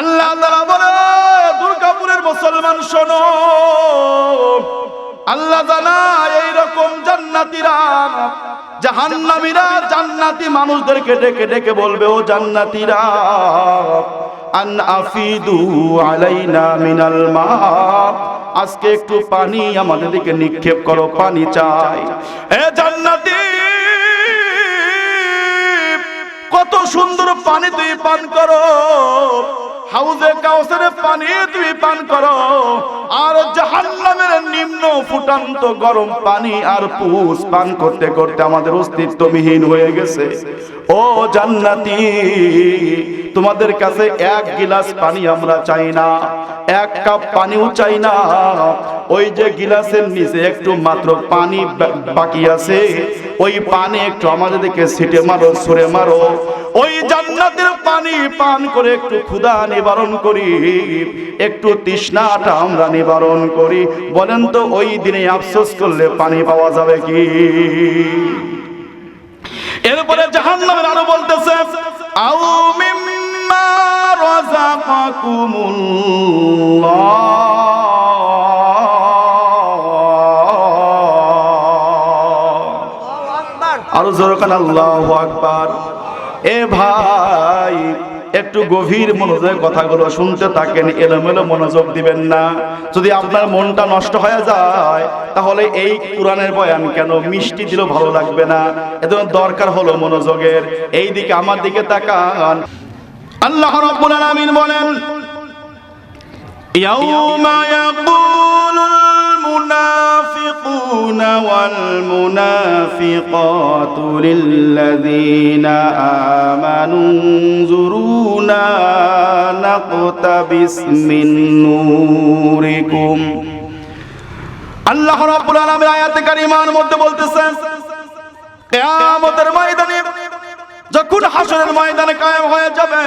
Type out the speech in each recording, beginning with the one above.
আল্লাহ তাআলা বলে দুর্গাপুরের মুসলমান, শোনো। আল্লাহ জানা, এইরকম জান্নাতীরা, জাহান্নামীরা জান্নাতি মানুষদেরকে ডেকে ডেকে বলবে, ও জান্নাতীরা, আন আফিদু আলাইনা মিনাল মা। আজকে একটু পানি আমাদের দিকে নিক্ষেপ করো, পানি চাই। এ জান্নাতি, কত সুন্দর পানি তুই পান করো। হাউজে কাউসারে পানি তুমি পান করো, আর জাহান্নামের নিম্ন ফুটান্ত গরম পানি আর পুষ পান করতে করতে আমাদের অস্তিত্ববিহীন হয়ে গেছে। ও জান্নাতি, তোমাদের কাছে এক গিলাস পানি আমরা চাই না। এক কাপ পানিও চাই না। ওই যে গিলাসের নিচে একটু মাত্র পানি বাকি আছে, ওই পানি একটু আমাদেরকে ছিটে মারো সরে মারো। ওই জান্নাতের পানি পান করে একটু ক্ষুধা নিবারণ করি, একটু তৃষ্ণাটা আমরা নিবারণ করি। বলেন তো, ওই দিনে আফসোস করলে পানি পাওয়া যাবে কি? এরপরে জাহান্নামের আরও বলতেছে আউ আরও জোরকান আল্লাহু আকবার। এ ভাই, একটু গভীর মনোযোগে কথাগুলো শুনতে থাকেন, এলোমেলো মনোযোগ দিবেন না। যদি আপনার মনটা নষ্ট হয়ে যায়, তাহলে এই কোরআনের বয়ান কেন মিষ্টি দিলেও ভালো লাগবে না? এজন্য দরকার হলো মনোযোগের। এই দিকে আমার দিকে তাকান। আল্লাহ রাব্বুল আলামিন বলেন, ইয়াউমা ইয়াকুলুল মুনাফিকুনা ওয়াল মুনাফিকাতু লিল্লাযীনা আমানু যুরুনা নাকতাবিস মিন নূরিকুম। আল্লাহ রাব্বুল আলামিন আয়াতে কারিমার মধ্যে বলতেছেন, কিয়ামতের ময়দানে যখন হাসরের ময়দানে কায়েম হয়ে যাবে,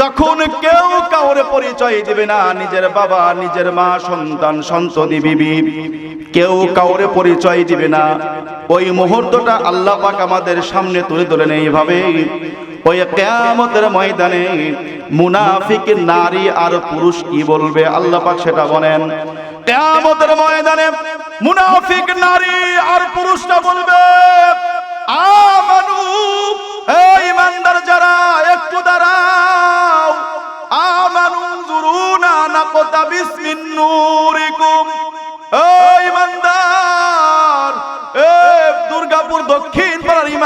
যখন কেউ কাউরে পরিচয় দিবে না, নিজের বাবা, নিজের মা, সন্তান, সন্ততি, বিবি, কেউ কাউরে পরিচয় দিবে না, ওই মুহূর্তটা আল্লাহ পাক আমাদের সামনে তুলে ধরেন এইভাবে। ওই কেয়ামতের ময়দানে মুনাফিক নারী আর পুরুষ কি বলবে? আল্লাহ পাক সেটা বলেন। কেয়ামতের ময়দানে মুনাফিক নারী আর পুরুষটা বলবে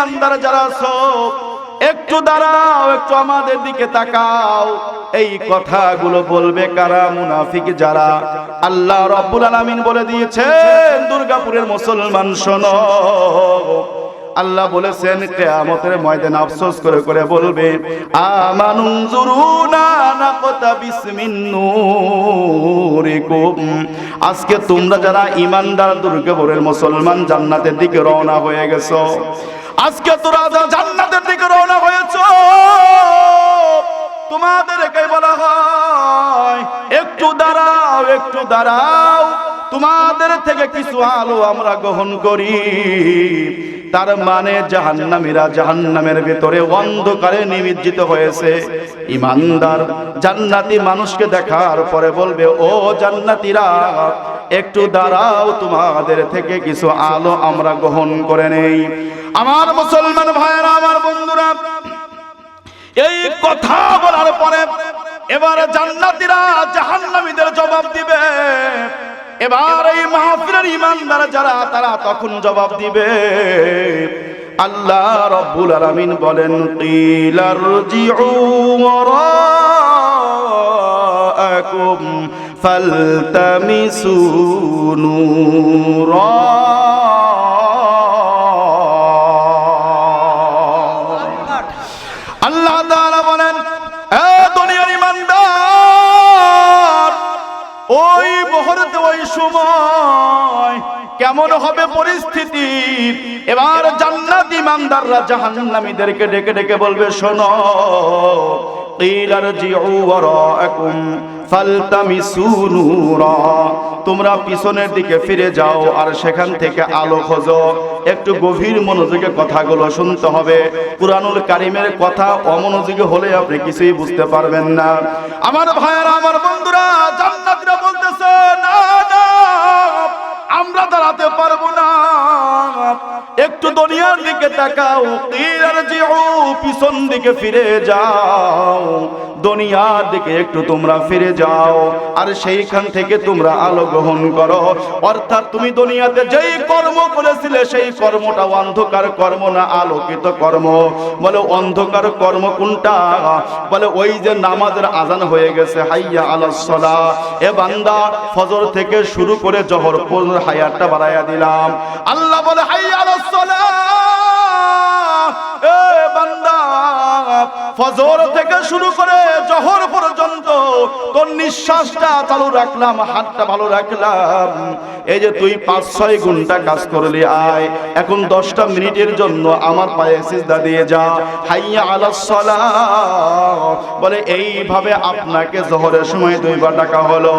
ইমানদার যারা আছো, একটু দাঁড়াও, একটু আমাদের দিকে তাকাও। এই কথাগুলো বলবে কারা মুনাফিক যারা? আল্লাহ রব্বুল আলামিন বলে দিয়েছেন, দুর্গাপুরের মুসলমান শোনো। আল্লাহ বলেছেন, কেয়ামতের ময়দানে আফসোস করে করে বলবে আজকে তোমরা যারা ইমানদার দুর্গাপুরের মুসলমান জান্নাতের দিকে রওনা হয়ে গেছো আজকে তোরা জান্নাতের দিকে রওনা হয়েছো, তোমাদেরকে বলা হয়, একটু দাঁড়াও একটু দাঁড়াও, তোমাদের থেকে কিছু আলো আমরা গ্রহণ করি। তার মানে জাহান্নামীরা জাহান্নামের ভেতরে অন্ধকারে নিমজ্জিত হয়েছে। ইমানদার, জান্নাতি মানুষকে দেখার পরে বলবে, ও জান্নাতীরা, একটু দাঁড়াও, তোমাদের থেকে কিছু আলো আমরা গ্রহণ করে নেই। আমার মুসলমান ভাইয়েরা, আমার বন্ধুরা, এই কথা বলার পরে এবার জান্নাতীরা জাহান্নামীদের জবাব দিবে। এবার এই মাহফিলের ইমানদার যারা, তারা তখন জবাব দিবে। আল্লাহ রব্বুল আলামিন বলেন কিলার জিউ ওয়ারাআকুম ফালতামিসু নূরা। কেমন হবে পরিস্থিতি? এবার জান্নাত ইমানদাররা জাহান্নামীদেরকে ডেকে ডেকে বলবে, শোনো তোমরা পিছনের দিকে ফিরে যাও আর সেখান থেকে আলো খোঁজো। একটু গভীর মনোযোগে কথাগুলো শুনতে হবে। কুরআনুল কারিমের কথা অমনোযোগী হলে আপনি কিছুই বুঝতে পারবেন না। আমার ভাইয়েরা, আমার বন্ধুরা, জান্নাতীরা দুনিয়ার দিকে তাকাও তীর জিও পিছন দিকে ফিরে যাও। দুনিয়ার দিকে একটু তোমরা ফিরে যাও। আর সেইখান থেকে তোমরা আলো গ্রহণ করো। অর্থাৎ তুমি দুনিয়াতে যেই কর্ম করেছিলে, সেই কর্মটা অন্ধকার কর্ম না আলোকিত কর্ম। বলে, অন্ধকার কর্ম কোনটা? বলে, ওই যে নামাজের আজান হয়ে গেছে, হাইয়া আলাস সালা। এ বান্দা, ফজর থেকে শুরু করে জহর পর্যন্ত হায়াতটা বাড়াইয়া দিলাম। আল্লাহ বলে, হাইয়া আলাস সালা। এ বান্দা ফজর থেকে শুরু করে জহর পর্যন্ত তোর নিঃশ্বাসটা চালু রাখলাম, হাতটা ভালো রাখলাম। এই যে তুই পাঁচ, ছয় ঘণ্টা কাজ করলি, আয়। এখন দশটা মিনিটের জন্য আমার পায়ে সিজদা দিয়ে যা। হাইয়া আলাস সালাহ বলে, এইভাবে আপনাকে জহরের সময় দুইবার ডাকা হলো।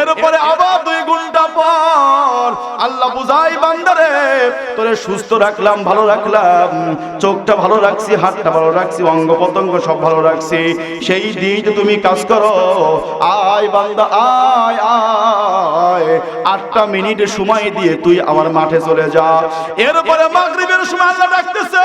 এরপরে আবার দুই ঘণ্টা পর আল্লাহ বুঝাই বান্দারে, তোরে সুস্থ রাখলাম, ভালো রাখলাম, চোখটা ভালো রাখছি, হাতটা ভালো রাখছি অঙ্গ পতঙ্গ সব ভালো রাখছি। সেই দিন তুমি কাজ করো। আয় বান্দা, আয় আয়। আটটা মিনিট সময় দিয়ে তুই আমার মাঠে চলে যা। এরপরে মাগরিবের সময় আল্লাহ ডাকতেছে।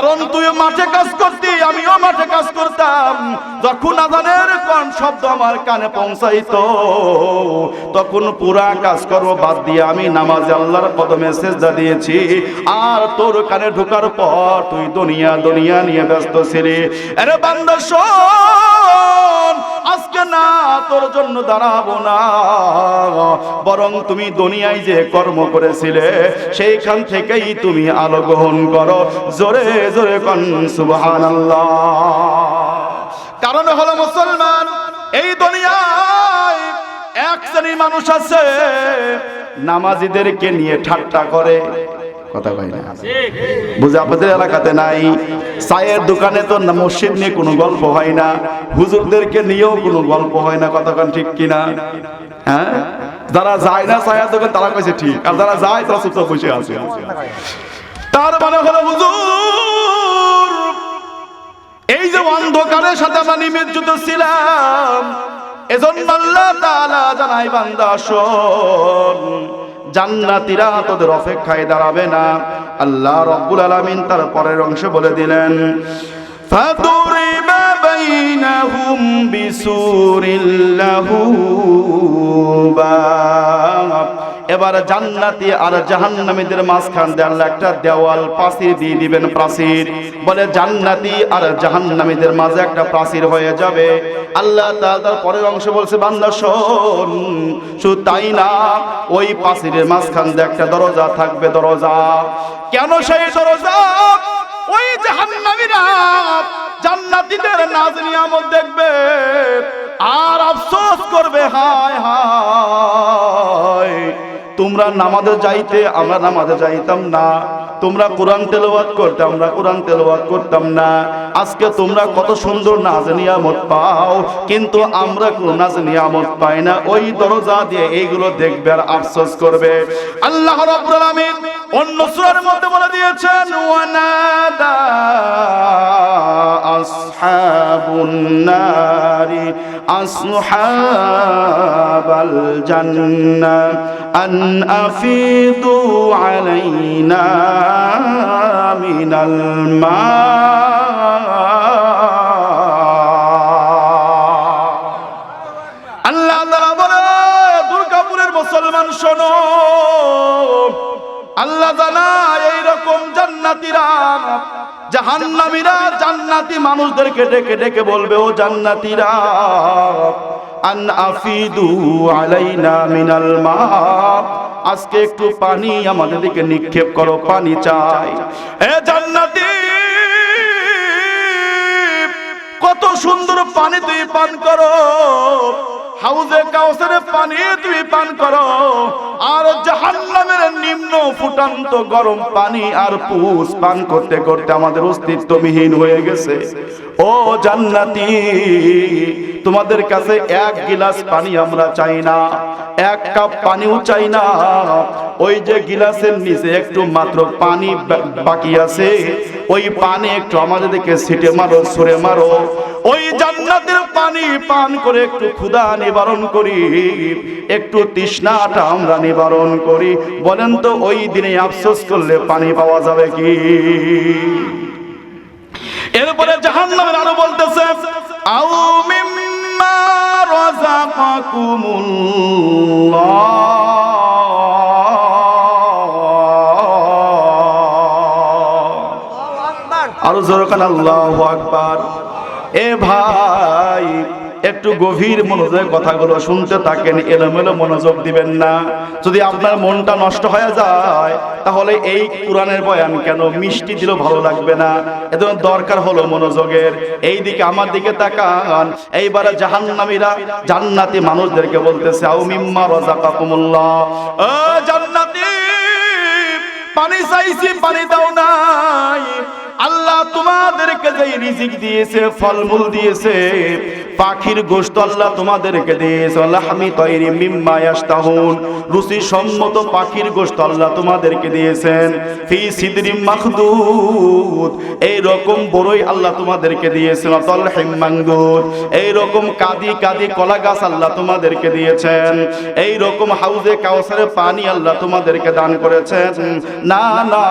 কারণ তুই মাঠে কাজ করতি, আমিও মাঠে কাজ করতাম। যখন আজানের কোন শব্দ আমার কানে পৌঁছাইত, তখন পুরা কাজ করব বাদ দিয়ে আমি নামাজে আল্লাহর কদমে সেজদা দিয়েছি। আর তোর কানে ঢোকার পর তুই দুনিয়া দুনিয়া নিয়ে ব্যস্ত ছিলি। আরে বান্দা তোর জন্য দাঁড়াবো না। বরং তুমি দুনিয়ায় যে কর্ম করেছিলে, সেইখান থেকেই তুমি আলো গ্রহণ করো। জোরে জোরে কন কারণ হলো মুসলমান, এই দুনিয়ায় এক শ্রেণির মানুষ আছে, নামাজিদেরকে নিয়ে ঠাট্টা করে। কথা কয় না। বুঝে আপনাদের এলাকাতে নাই। চায়ের দোকানে তো মসজিদ নিয়ে কোনো গল্প হয় না। হুজুরদেরকে নিয়েও কোনো গল্প হয় না কতক্ষণ ঠিক কিনা? হ্যাঁ? যারা যায় না চায়ের দোকান তারা কইছে ঠিক। আর যারা যায় তারা চুপচাপ বসে আছে। তার মানে হলো হুজুর এই যে অন্ধকারের সাথে আমরা নিমজ্জিত ছিলাম এজন্য আল্লাহ তাআলা জানাই বান্দা শোন। জান্নাতীরা তোদের অপেক্ষায় দাঁড়াবে না আল্লাহ রব্বুল আলামিন তার পরের অংশে বলে দিলেন فضرب بينهم بسور له باب এবার জান্নাতি আর জাহান্নামীদের মাঝখান দিয়ে আল্লাহ একটা দেওয়াল প্রাচীর দিয়ে দিবেন প্রাচীর। বলে জান্নাতি আর জাহান্নামীদের মাঝে একটা প্রাচীর হয়ে যাবে। আল্লাহ তার পরের অংশ বলছে, বান্দা, শোন, শুধু তাই না, ওই প্রাচীরের মাঝখান দিয়ে একটা দরজা থাকবে, দরজা। কেন সেই দরজা? ওই জাহান্নামীরা জান্নাতীদের নাজ নিয়ামত দেখবে আর আফসোস করবে, হায় হায়। তোমরা নামাজে যাইতে আমরা নামাজে যাইতাম না। তোমরা কোরআন তেলাওয়াত করতে আমরা কোরআন তেলাওয়াত করতাম না। আজকে তোমরা কত সুন্দর নাজ নিয়ামত পাও, কিন্তু আমরা কোন নাজ নিয়ামত পাই না। ওই দরজা দিয়ে এইগুলো দেখবে আর আফসোস করবে। আল্লাহ রাব্বুল আলামিন অন্য সূরার মধ্যে বলে দিয়েছেন, ওয়ানাদা আসহাবুন নারি। আসহাবাল জান্নাহ আন আফিদু আলাইনা মিনাল মা আল্লাহ তাআলা বলে দুর্গাপুরের মুসলমান শোনো। আল্লাহ জানায় এইরকম জান্নাতীরা। জাহান্নামীরা জান্নাতি মানুষদেরকে ডেকে ডেকে বলবে, ও জান্নাতীরা, আন আফিদু আলাইনা মিনাল মা। আজকে একটু পানি আমাদের দিকে নিক্ষেপ করো, পানি চাই। এ জান্নাতি, কত সুন্দর পানি তুই পান করো। হাউজে কাউসারের পানি তুমি পান করো, আর জাহান্নামের নিম্ন ফুটান্ত গরম পানি আর পুষ পান করতে করতে আমাদের অস্তিত্ববিহীন হয়ে গেছে। ও জান্নাতি তোমাদের কাছে এক গিলাস পানি আমরা চাই না, এক কাপ পানিও চাই না। ওই যে গিলাসের নিচে একটু মাত্র পানি বাকি আছে, ওই পানি একটু আমাদেরকে ছিটে মারো সরে মারো। ওই জান্নাতের পানি পান করে একটু ক্ষুধা নিবারণ করি, একটু তৃষ্ণাটা আমরা নিবারণ করি। বলেন তো, ওই দিনে আফসোস করলে পানি পাওয়া যাবে কি? এরপরে জাহান্নামের আরও বলতেছে আউ মিম্মা আরও জোরকান আল্লাহ আকবার এ ভাই একটু গভীর মনোযোগ কথাগুলো শুনতে থাকেন, এলোমেলো মনোযোগ দিবেন না। যদি আপনার মনটা নষ্ট হয়ে যায়, তাহলে এই কোরআনের বয়ান কেন মিষ্টি দিলেও ভালো লাগবে না? এজন্য দরকার হলো মনোযোগের। এই দিকে আমার দিকে তাকান। এইবারে জাহান্নামীরা জান্নাতি মানুষদেরকে বলতেছে আউ মিম্মা রাযাকাকুমুল্লাহ। ও জান্নাতি, পানি চাইছি, পানি দাও নাই। আল্লাহ তোমাদেরকে যে রিজিক দিয়েছে, ফলমূল দিয়েছে পাখির গোশত আল্লাহ তোমাদেরকে দিয়েছে। লাহমি তৈরি মিম্মা রুচি সম্মত পাখির গোশত আল্লাহ তোমাদেরকে দিয়েছেন। ফি সিদরিম মাখদুদ। এই রকম বড়ই আল্লাহ তোমাদেরকে দিয়েছেন। অতল হিম্মাঙ্গুদ এই রকম কাদি কাদি কলা গাছ আল্লাহ তোমাদেরকে দিয়েছেন। এই রকম হাউজে কাউসারে পানি আল্লাহ তোমাদেরকে দান করেছেন। না না,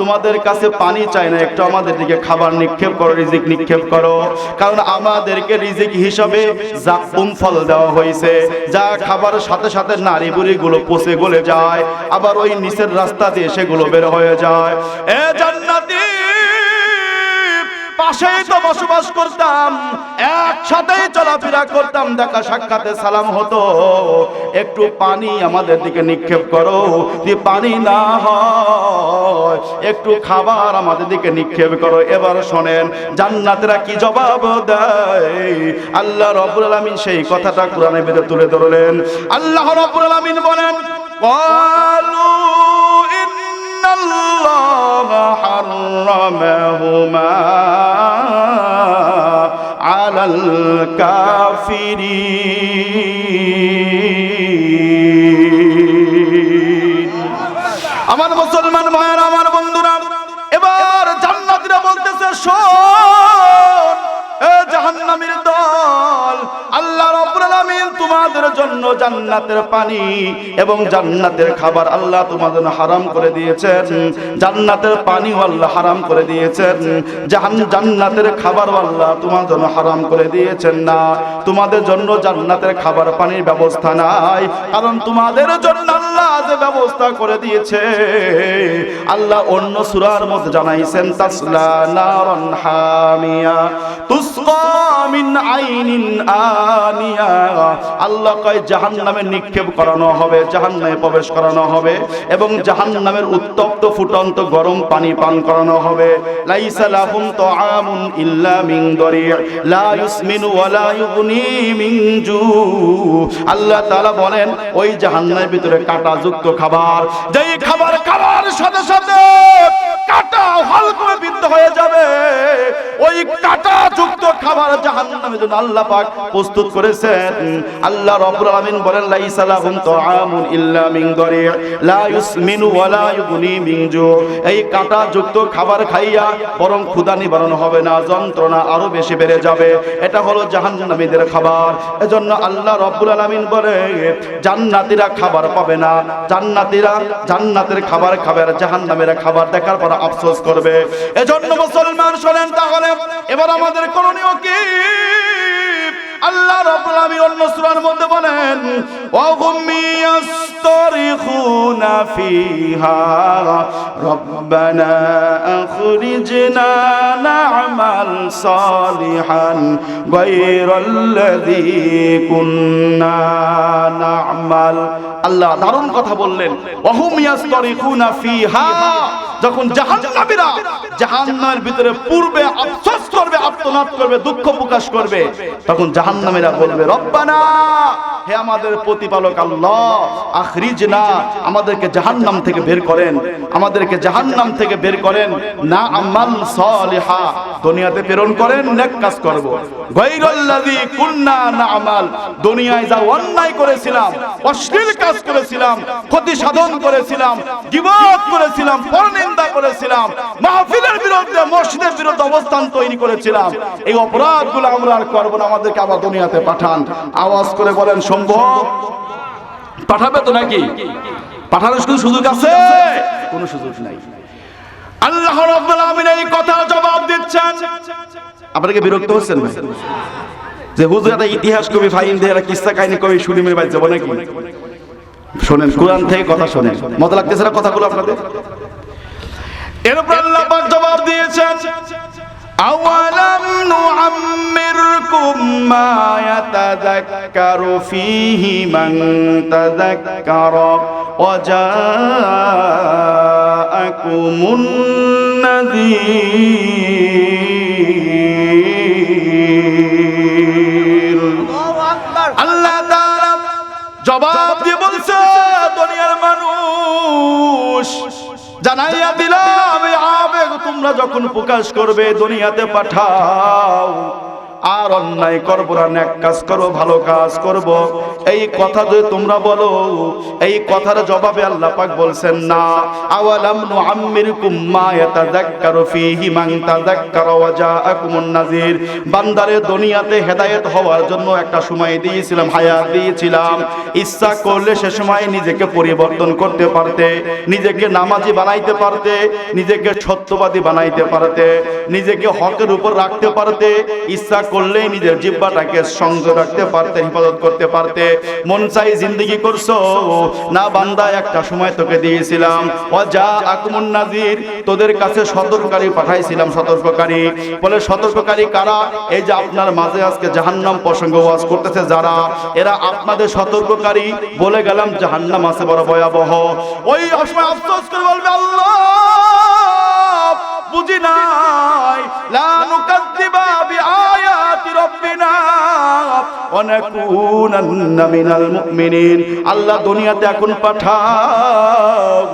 তোমাদের কাছে পানি চাই না, একটু আমাদের দিকে খাবার নিক্ষেপ করো, রিজিক নিক্ষেপ করো। কারণ আমাদেরকে রিজিক হিসাবে যা ফল দেওয়া হয়েছে, যা খাবার সাথে সাথে নারী বুড়ি গুলো পচে গলে যায়, আবার ওই নিচের রাস্তা দিয়ে সেগুলো বের হয়ে যায়। এ জান্নাতি পাশেই তো বসবাস করতাম একসাথেই চলাফেরা করতাম দেখা সাক্ষাতে সালাম হতো একটু পানি আমাদের দিকে নিক্ষেপ করো যে পানি না হয় একটু খাবার আমাদের দিকে নিক্ষেপ করো এবার শোনেন জান্নাতেরা কি জবাব দেয় আল্লাহ রব্বুল আলামিন সেই কথাটা কোরআনের ভিতরে তুলে ধরলেন আল্লাহ রব্বুল আলামিন বলেন قالوا إن الله حرمهما على الكافرين আমার মুসলমান ভাইয়ের আমার বন্ধুরা এবার জান্নাতীরা বলতেছে শোন তোমাদের জন্য জান্নাতের পানি এবং জান্নাতের খাবার আল্লাহ তোমাদের হারাম করে দিয়েছেন। জান্নাতের পানিও আল্লাহ হারাম করে দিয়েছেন। জাহান, জান্নাতের খাবার আল্লাহ তোমার জন্য হারাম করে দিয়েছেন না। তোমাদের জন্য জান্নাতের খাবার পানির ব্যবস্থা নাই। কারণ তোমাদের জন্য আল্লাহ যে ব্যবস্থা করে দিয়েছে, আল্লাহ অন্য সূরার মধ্যে জানাইছেন, তাসলা নারান হামিয়া, তুসকা মিন আইনিন আনিয়া। আল্লাহ কয় জাহান্নামে নিক্ষেপ করানো হবে, জাহান্নামে প্রবেশ করানো হবে এবং জাহান্নামের উত্তপ্ত ফুটন্ত গরম পানি পান করানো হবে। লাইসা লাহুম তুআমুন ইল্লা মিন দরি' লা ইউসমিনু ওয়া লা জু। আল্লাহ তাআলা বলেন, ওই জাহান্নামের ভিতরে কাঁটাযুক্ত খাবার, যেই খাবার খাবার সাথে সাথে কাঁটা হল করে বিদ্ধ হয়ে যাবে। ওই কাঁটা যুক্ত খাবার জাহান্নামের জন্য আল্লাহ পাক প্রস্তুত করেছেন। আল্লাহ রাব্বুল আলামিন বলেন ইল্লা মিন দরি' লা ইউসমিনু ইউগনি মিন জু। এই কাঁটা যুক্ত খাবার খাইয়া বরং ক্ষুধা নিবারণ হবে না, যন্ত্রণা আরও বেশি বেড়ে যাবে। এটা হলো জাহান্নামীদের খাবার। এজন্য আল্লাহ রাব্বুল আলামিন বলে, জান্নাতীরা খাবার পাবে না। জান্নাতীরা জান্নাতের খাবার খাবে আর জাহান্নামীরা খাবার দেখার পর আফসোস করবে। এজন্য মুসলমান শোনেন তাহলে, এবার আমাদের করণীয় কি? আল্লাহ রাব্বুল অন্য সূরার মধ্যে বলেন ওয়াহুম ইয়াস্তারিখুনা ফিহা রব্বানা আখরিজনা না'মাল সালিহান গায়রাল্লাযী কুন্না না'মাল আল্লাহ দারুণ কথা বললেন। ওয়াহুম ইয়াস্তারিখুনা ফিহা। যখন জাহান্নামীরা জাহান্নামের ভিতরে পূর্বে আফসোস করবে, আত্মনাদ করবে, দুঃখ প্রকাশ করবে, তখন জাহান্নামীরা বলবে, রব্বানা হে আমাদের প্রতিপালক আল্লাহ আখরিজ না আমাদেরকে জাহান্নাম থেকে বের করেন। আমাদেরকে জাহান্নাম থেকে বের করেন। না আমাল সালিহা, দুনিয়াতে প্রেরণ করেন, নেক কাজ করব। কুন্না দুনিয়ায় যা অন্যায় করেছিলাম, অশ্লীল কাজ করেছিলাম, ক্ষতি সাধন করেছিলাম করেছিলাম, পরনিন্দা করেছিলাম, মাহফিলের বিরুদ্ধে, মসজিদের বিরুদ্ধে অবস্থান তৈরি করেছিলাম। এই অপরাধগুলো আমরা আর করব না, আমাদেরকে আবার দুনিয়াতে পাঠান। আওয়াজ করে বলেন সম্ভব পাঠাবে তো নাকি? পাঠানোর সুযোগ আছে? কোনো সুযোগ নাই। আল্লাহ রাব্বুল আলামিন এই জবাব দিচ্ছেন। আপনারা কি বিরক্ত হচ্ছেন ভাই? যে হুজুর একটা ইতিহাস কবি ফাইন দিয়ে কিস্সা কাহিনী কবি সুলিমের বাড়ি যাব নাকি? শোনেন, কোরআন থেকে কথা শোনেন। মজা লাগতেছে না কথাগুলো আপনাদের? এরপর আল্লাহ জবাব দিয়েছেন। أولم نعمركم ما يتذكر فيه من تذكر وجاءكم النذير আল্লাহ তাআলা জবাব দিয়ে বলছে দুনিয়ার মানুষ জানাইয়া দিলাম এই আবেগ তোমরা যখন প্রকাশ করবে দুনিয়াতে পাঠাও। আর অন্যায় করব না, ন্যাক কাজ করো ভালো কাজ করব। এই কথা যদি তোমরা বলো, এই কথার জবাবে আল্লাহ পাক বলছেন, না। আওয়ালাম নাযীর। বান্দারে দুনিয়াতে হেদায়েত হওয়ার জন্য একটা সময় দিয়েছিলাম, হায়াত দিয়েছিলাম। ইচ্ছা করলে সে সময় নিজেকে পরিবর্তন করতে পারতে, নিজেকে নামাজি বানাইতে পারতে, নিজেকে সত্যবাদী বানাইতে পারতে, নিজেকে হকের উপর রাখতে পারতে, ইচ্ছা করলেই নিজের জিব্বাটাকে সংযত রাখতে পারতে, হেফাজত করতে পারতে। মন চাই জিন্দগি করছ। না বান্দা, একটা সময় তোকে দিয়েছিলাম। ও যা আকুমুন নাজির তোদের কাছে সতর্ককারী পাঠাইছিলাম, সতর্ককারী। বলে সতর্ককারী কারা? এই যে আপনার মাঝে আজকে জাহান্নাম প্রসঙ্গ ওয়াজ করতেছে যারা, এরা আপনাদের সতর্ককারী। বলে গেলাম, জাহান্নাম আছে বড় ভয়াবহ। ওই সময় আফসোস করে বলবে, আল্লাহ, বুঝি নাই। লা নুকাদ্দিবা বিআয়াতি আল্লাহ দুনিয়াতে এখন পাঠাও।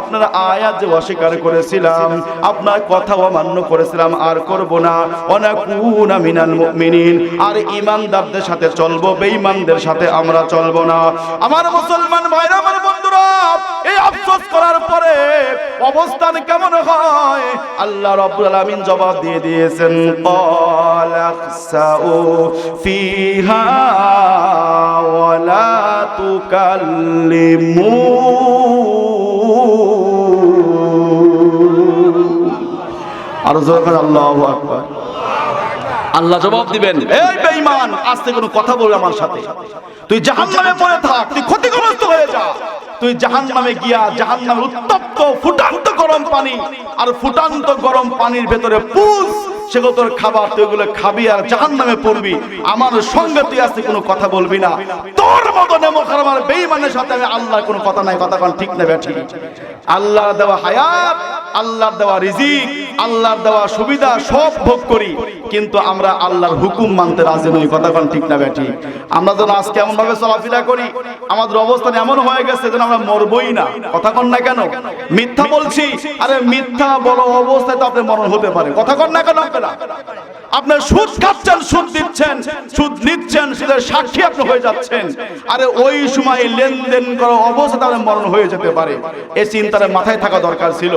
আপনারা আয়াত যে অস্বীকার করেছিলাম, আপনার কথা অমান্য করেছিলাম, আর করব না। নাকুনা মিনাল মুমিনিন আর ঈমানদারদের সাথে চলবো, বেঈমানদের সাথে আমরা চলবো না। আমার মুসলমান ভাইরা, আমার বন্ধুরা, এই আফসোস করার পরে অবস্থান কেমন হয়? আল্লাহ রাব্বুল আলামিন জবাব দিয়ে দিয়েছেন ফিহা ওয়ালা তুকাল্লিমু। আর জোরে করে আল্লাহু আকবার। আল্লাহ জবাব দিবেন। এই বেঈমান আজকে কোনো কথা বলবে আমার সাথে। তুই জাহান্নামে পড়ে থাক তুই ক্ষতিগ্রস্ত হয়ে যা। তুই জাহান নামে গিয়া জাহান নামে উত্তপ্ত, ফুটান্ত গরম পানি, আর ফুটান্ত গরম পানির ভেতরে পুষ সেগুলো তোর খাবার, তুই ওগুলো খাবি আর জাহান নামে পড়বি। আমার সঙ্গে তুই আজকে কোনো কথা বলবি না। তোর মতো নেমো আমার বেইমানের সাথে আমি আল্লাহর কোনো কথা নাই, কথা ঠিক নেবে ব্যাঠি আল্লাহ দেওয়া হায়াত, আল্লাহর দেওয়া রিজিক আল্লাহর দেওয়া সুবিধা সব ভোগ করি, কিন্তু আমরা আল্লাহর হুকুম মানতে রাজি নই, কথা কোন ঠিক নেবে ঠিক আমরা যেন আজকে এমন ভাবে চলাফেরা করি, আমাদের অবস্থান এমন হয়ে গেছে যেন আমরা মরবই না, কথা কন না কেন? মিথ্যা বলছি, আরে মিথ্যা বলো অবস্থায় তো আপনার মরণ হতে পারে, কথা কন না কেন আপনারা? আপনার সুদ খাচ্ছেন, সুদ দিচ্ছেন, সুদ নিচ্ছেন, সুদের সাক্ষী আপনি হয়ে যাচ্ছেন। আরে ওই সময় লেনদেন করা অবস্থাতে আপনার মরণ হয়ে যেতে পারে এই চিন্তাটা মাথায় থাকা দরকার ছিল।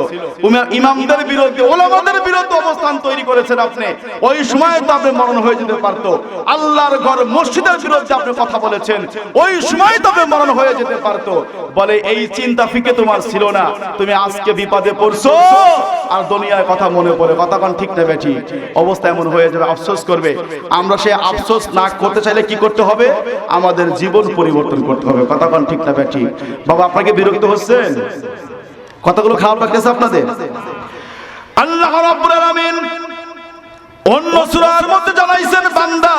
ইমামদের বিরুদ্ধে ওলামাদের বিরুদ্ধে অবস্থান তৈরি করেছেন আপনি। ওই সময় তো আপনি মরণ হয়ে যেতে পারতো। আল্লাহর ঘর মসজিদের বিরুদ্ধে আপনি কথা বলেছেন। ওই সময় তো আপনি মরণ হয়ে যেতে পারতো। বলে এই চিন্তা ফিকে তোমার ছিল না। তুমি আজকে বিপদে পড়ছো। আর দুনিয়ার কথা মনে পড়ে। কথা কোন ঠিক নেবে ঠিক অবস্থা এমন হয়ে যাবে, আফসোস করবে। আমরা সে আফসোস না করতে চাইলে কি করতে হবে? আমাদের জীবন পরিবর্তন করতে হবে। কথা কোন ঠিক না ঠিক বাবা, আপনাকে বিরক্ত হচ্ছেন? কথাগুলো খারাপ লাগতেছে আপনাদের? আল্লাহ রাব্বুল আলামিন অন্য সূরার মধ্যে জানাইছেন, বান্দা,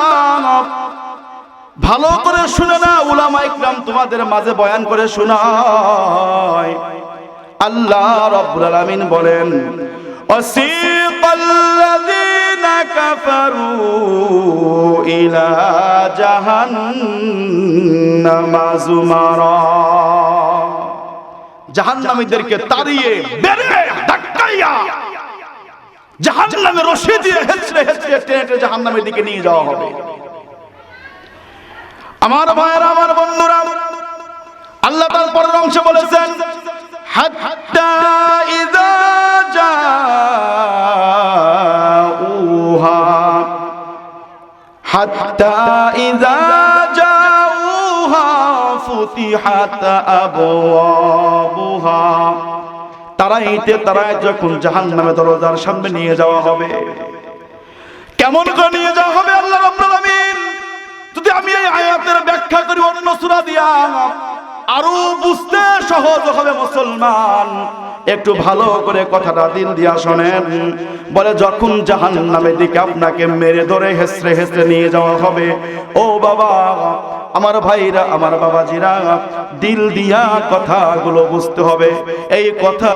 ভালো করে শুনে না, উলামা ইকরাম তোমাদের মাঝে বয়ান করে শোনায়। আল্লাহ রাব্বুল আলামিন বলেন, অসিকাল্লাযীনা কাফারু ইলা জাহান্নামা যুমারা জাহান্নামীদেরকে তাড়িয়ে বেরে ধাক্কাইয়া জাহান্নামে রশি দিয়ে হেঁচড়ে হেঁচড়ে টেনে জাহান্নামের দিকে নিয়ে যাওয়া হবে। আমার ভাইয়েরা, আমার বন্ধুরা, আল্লাহ তার পরের অংশে বলেছেন, হাত্তা ইযা জাউহা, হাত্তা ইযা জাউহা, ফুতিহাত আবওয়াবুহা। তারাইতে তারাই যখন জাহান নামে দরজার সামনে নিয়ে যাওয়া হবে, কেমন করে নিয়ে যাওয়া হবে আল্লাহ রাব্বুল যদি আমি এই আয়াতের ব্যাখ্যা করি অন্য সূরা দিয়া, আরও বুঝতে সহজ হবে মুসলমান। একটু ভালো করে কথাটা দিন দিয়া শোনেন। বলে, যখন জাহান নামের দিকে আপনাকে মেরে ধরে হেসড়ে হেসড়ে নিয়ে যাওয়া হবে, ও বাবা, আমার ভাইরা, আমার বাবাজিরা, দিল দিয়া কথাগুলো বুঝতে হবে। এই কথা